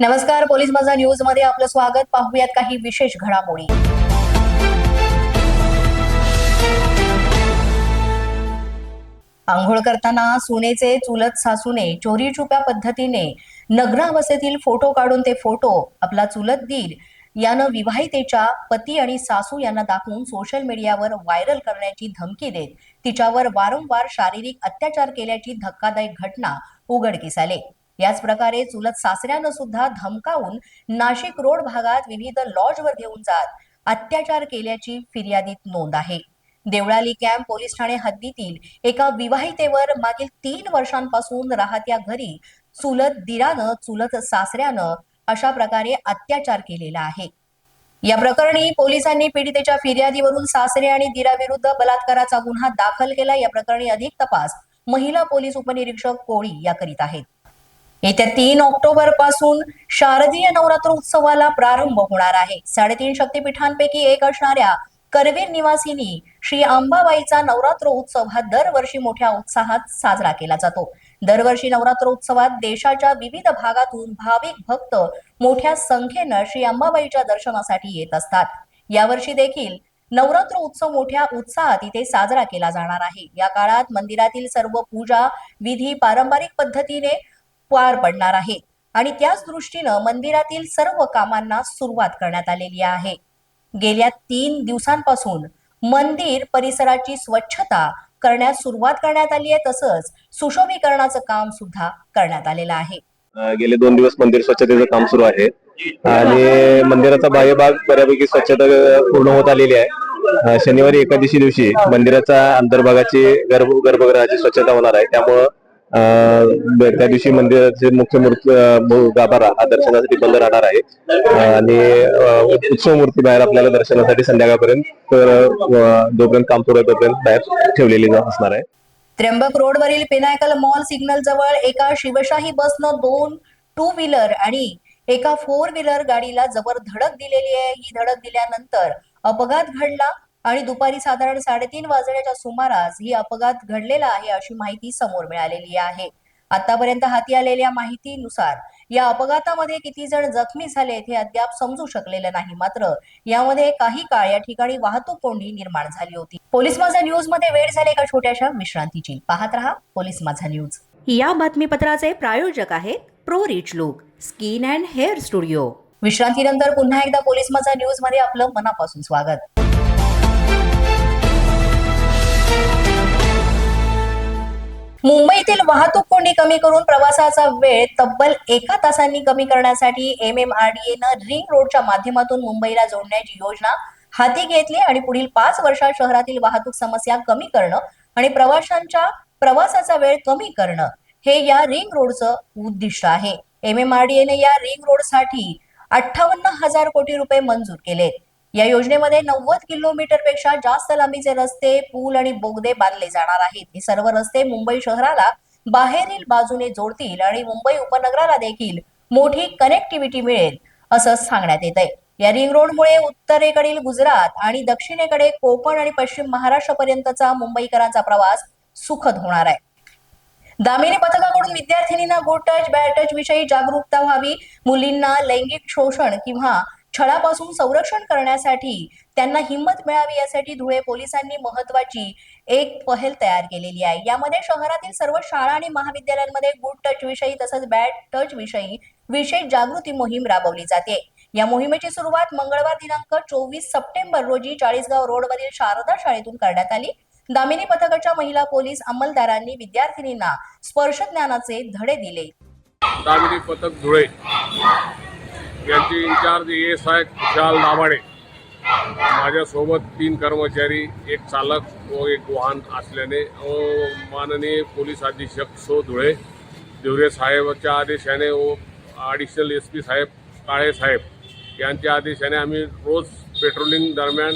नमस्कार पोलीस माझा न्यूजमध्ये आपलं स्वागत. पाहूयात काही विशेष घडामोडी. आंघोळ करताना सुनेचे चुलत सासूने चोरी छुप्या पद्धतीने नग्नावस्थेतील फोटो काढून ते फोटो आपला चुलत दीर यानं विवाहितेच्या पती आणि सासू यांना दाखवून सोशल मीडियावर व्हायरल करण्याची धमकी देत तिच्यावर वारंवार शारीरिक अत्याचार केल्याची धक्कादायक घटना उघडकीस आले. याच प्रकारे चुलत सासऱ्यानं सुद्धा धमकावून नाशिक रोड भागात विविध लॉजवर घेऊन जात अत्याचार केल्याची फिर्यादीत नोंद आहे. देवळाली कॅम्प पोलीस ठाणे हद्दीतील एका विवाहितेवर मागील तीन वर्षांपासून राहत्या घरी चुलत दिरानं चुलत सासऱ्यानं अशा प्रकारे अत्याचार केलेला आहे. या प्रकरणी पोलिसांनी पीडितेच्या फिर्यादीवरून सासरे आणि दिराविरुद्ध बलात्काराचा गुन्हा दाखल केला. या प्रकरणी अधिक तपास महिला पोलीस उपनिरीक्षक कोळी या करीत आहेत. येत्या तीन ऑक्टोबरपासून शारदीय नवरात्र उत्सवाला प्रारंभ होणार आहे. साडेतीन शक्तीपीठांपैकी एक असणाऱ्या करवीर निवासिनी श्री अंबाबाईचा नवरात्र उत्सव हा दरवर्षी मोठ्या उत्साहात साजरा केला जातो. दरवर्षी नवरात्र उत्सवात देशाच्या विविध भागातून भाविक भक्त मोठ्या संख्येनं श्री अंबाबाईच्या दर्शनासाठी येत असतात. यावर्षी देखील नवरात्र उत्सव मोठ्या उत्साहात इथे साजरा केला जाणार आहे. या काळात मंदिरातील सर्व पूजा विधी पारंपरिक पद्धतीने पार पडणार आहे. आणि त्याच दृष्टीनं मंदिरातील सर्व कामांना सुरुवात करण्यात आलेली आहे. गेल्या तीन दिवसांपासून मंदिर परिसराची स्वच्छता करण्यास सुरुवात करण्यात आली आहे तसंच सुशोभीकरणाचं काम सुद्धा करण्यात आलेलं आहे. गेले दोन दिवस मंदिर स्वच्छतेचं काम सुरू आहे. आणि मंदिराचा बाह्य भाग बऱ्यापैकी स्वच्छता पूर्ण होत आलेली आहे. शनिवारी एकादशी दिवशी मंदिराचा अंतर्भागाची गर्भ गर्भगृहाची स्वच्छता होणार आहे. त्यामुळं त्या दिवशी मंदिराचे मुख्य मूर्ती अं, गाभारा हा दर्शनासाठी बंद राहणार आहे. आणि उत्सव मूर्ती बाहेर आपल्याला दर्शनासाठी संध्याकाळपर्यंत तर, जोपर्यंत काम सुरू तोपर्यंत बाहेर ठेवलेली असणार आहे. त्र्यंबक रोड वरील पिनायकल मॉल सिग्नल जवळ एका शिवशाही बसनं दोन टू व्हीलर आणि एका फोर व्हीलर गाडीला जबर धडक दिलेली आहे. ही धडक दिल्यानंतर अपघात घडला. आणि दुपारी साधारण साडेतीन वाजण्याच्या सुमारास ही अपघात घडलेला आहे अशी माहिती समोर मिळालेली आहे. आतापर्यंत हाती आलेल्या माहितीनुसार या अपघातामध्ये किती जण जखमी झालेत हे अद्याप समजू शकलेलं नाही. मात्र यामध्ये काही काळ या ठिकाणी वाहतूक कोंडी निर्माण झाली होती. पोलीस माझा न्यूजमध्ये वेळ झाले एका छोट्याशा? विश्रांतीची पाहत रहा पोलीस माझा न्यूज. या बातमीपत्राचे प्रायोजक आहेत pro rich look skin and hair studio. विश्रांतीनंतर पुन्हा एकदा पोलीस माझा न्यूजमध्ये आपलं मनापासून स्वागत. मुंबईतील वाहतूक कोंडी कमी करून प्रवासाचा वेळ तब्बल एका तासांनी कमी करण्यासाठी एम एम आर डी एनं रिंग रोडच्या माध्यमातून मुंबईला जोडण्याची योजना हाती घेतली आणि पुढील पाच वर्षात शहरातील वाहतूक समस्या कमी करणं आणि प्रवाशांच्या प्रवासाचा वेळ कमी करणं हे या रिंग रोडचं उद्दिष्ट आहे. एम एम आर डी एने या रिंग रोडसाठी अठ्ठावन्न हजार कोटी रुपये मंजूर केलेत. या योजनेमध्ये नव्वद किलोमीटरपेक्षा जास्त लांबीचे रस्ते पूल आणि बोगदे बांधले जाणार आहेत. हे सर्व रस्ते मुंबई शहराला बाहेरील बाजूने जोडतील आणि मुंबई उपनगराला देखील मोठी कनेक्टिव्हिटी मिळेल असं सांगण्यात येत आहे या रिंग रोडमुळे उत्तरेकडील गुजरात आणि दक्षिणेकडे कोकण आणि पश्चिम महाराष्ट्र पर्यंतचा मुंबईकरांचा प्रवास सुखद होणार आहे. दामिनी पथकाकडून विद्यार्थिनींना गुड टच बॅड टच विषयी जागरूकता व्हावी मुलींना लैंगिक शोषण किंवा छळापासून संरक्षण करण्यासाठी त्यांना हिंमत मिळावी यासाठी धुळे पोलिसांनी महत्वाची एक पहल तयार केलेली आहे. यामध्ये शहरातील सर्व शाळा आणि महाविद्यालयांमध्ये गुड टच विषयी तसंच बॅड टच विषयी विशेष जागृती मोहीम राबवली जाते. या मोहिमेची सुरुवात मंगळवार दिनांक चोवीस सप्टेंबर रोजी चाळीसगाव रोडवरील शारदा शाळेतून करण्यात आली. दामिनी पथकाच्या महिला पोलीस अंमलदारांनी विद्यार्थिनींना स्पर्श ज्ञानाचे धडे दिले. दामिनी पथक धुळे. यांचे इन्चार्ज एस आय खुशाल दाभाडे. माझ्यासोबत तीन कर्मचारी एक चालक व एक वाहन असल्याने व माननीय पोलीस अधीक्षक सो धुळे धुळे साहेबाच्या आदेशाने व ॲडिशनल एस पी साहेब काळे साहेब यांच्या आदेशाने आम्ही रोज पेट्रोलिंग दरम्यान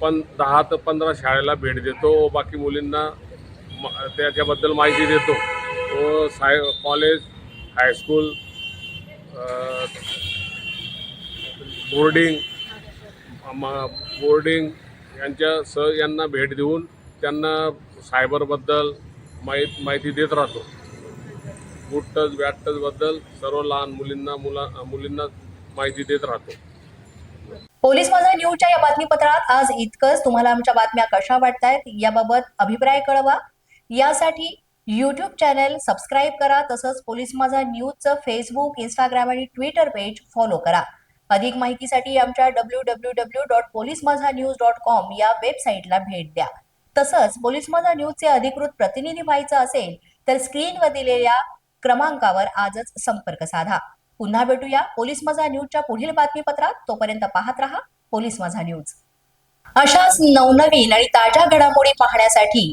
पण दहा ते पंधरा शाळेला भेट देतो व बाकी मुलींना म- त्याच्याबद्दल माहिती देतो. व साय कॉलेज हायस्कूल बोर्डिंग बोर्डिंग यांच्या सह यांना भेट देऊन त्यांना सायबरबद्दल माहीत माहिती देत राहतो. गुड टच बॅड टचबद्दल सर्व लहान मुलींना मुला मुलींना माहिती देत राहतो. पोलीस माझा न्यूजच्या या बातमीपत्रात आज इतकंच. तुम्हाला आमच्या बातम्या कशा वाटतायत याबाबत अभिप्राय कळवा. यासाठी युट्यूब चॅनल सबस्क्राईब करा तसंच पोलीस माझा न्यूजचं फेसबुक इंस्टाग्राम आणि ट्विटर पेज फॉलो करा. अधिक माहितीसाठी आमच्या W W W dot police Majha news dot com या वेबसाईटला भेट द्या. तसंच पोलीस माझा न्यूजचे अधिकृत प्रतिनिधी व्हायचं असेल तर स्क्रीनवर दिलेल्या क्रमांकावर आजच संपर्क साधा. पुन्हा भेटूया पोलीस माझा न्यूजच्या पुढील बातमीपत्रात. तोपर्यंत पाहत रहा पोलीस माझा न्यूज अशाच नवनवीन आणि ताज्या घडामोडी पाहण्यासाठी